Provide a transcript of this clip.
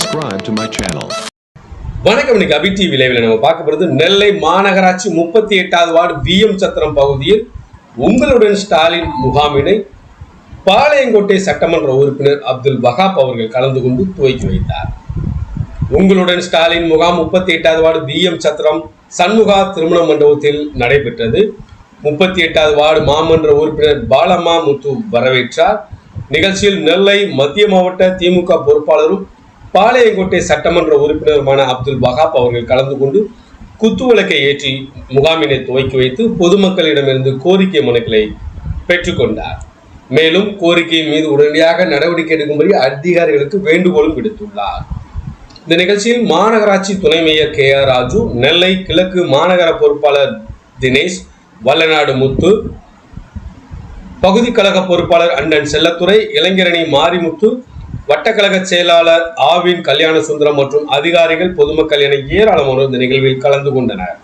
subscribe to my channel. வணக்கம் இன்னைக்கு அபி TV லைவ்ல நம்ம பார்க்க போறது நெல்லை மாநகராட்சி முப்பத்தி எட்டாவது வார்டு விஎம் சத்திரம் பகுதியில் உங்களுடன் ஸ்டாலின் முகாமினை பாளையங்கோட்டை சட்டமன்ற உறுப்பினர் அப்துல் வஹாப் அவர்கள் கலந்து கொண்டு துவக்கி வைத்தார். உங்களுடன் ஸ்டாலின் முகாம் முப்பத்தி எட்டாவது வார்டு விஎம் சத்திரம் சண்முகா திருமண மண்டபத்தில் நடைபெற்றது. முப்பத்தி எட்டாவது வார்டு மாமன்ற உறுப்பினர் பாலம்மா முத்து வரவேற்றார். நிகழ்ச்சியில் நெல்லை மத்திய மாவட்ட திமுக பொறுப்பாளரும் பாளையங்கோட்டை சட்டமன்ற உறுப்பினருமான அப்துல் பஹாப் அவர்கள் கலந்து கொண்டு குத்துவிளக்கை ஏற்றி முகாமினை துவக்கி வைத்து பொதுமக்களிடமிருந்து கோரிக்கை மனுக்களை பெற்றுக்கொண்டார் மேலும் கோரிக்கையின் மீது உடனடியாக நடவடிக்கை எடுக்கும்படி அதிகாரிகளுக்கு வேண்டுகோளும் விடுத்துள்ளார். இந்த நிகழ்ச்சியில் மாநகராட்சி துணை mayor K R Raju Nellai கிழக்கு மாநகர பொறுப்பாளர் தினேஷ் வல்லநாடு முத்து பகுதி கழக பொறுப்பாளர் அண்ணன் செல்லத்துறை இளைஞரணி மாரிமுத்து வட்டக்கழக செயலாளர் ஆவின் கல்யாண சுந்தரம் மற்றும் அதிகாரிகள் பொதுமக்கள் என ஏராளமானோர் இந்த நிகழ்வில் கலந்து கொண்டனர்.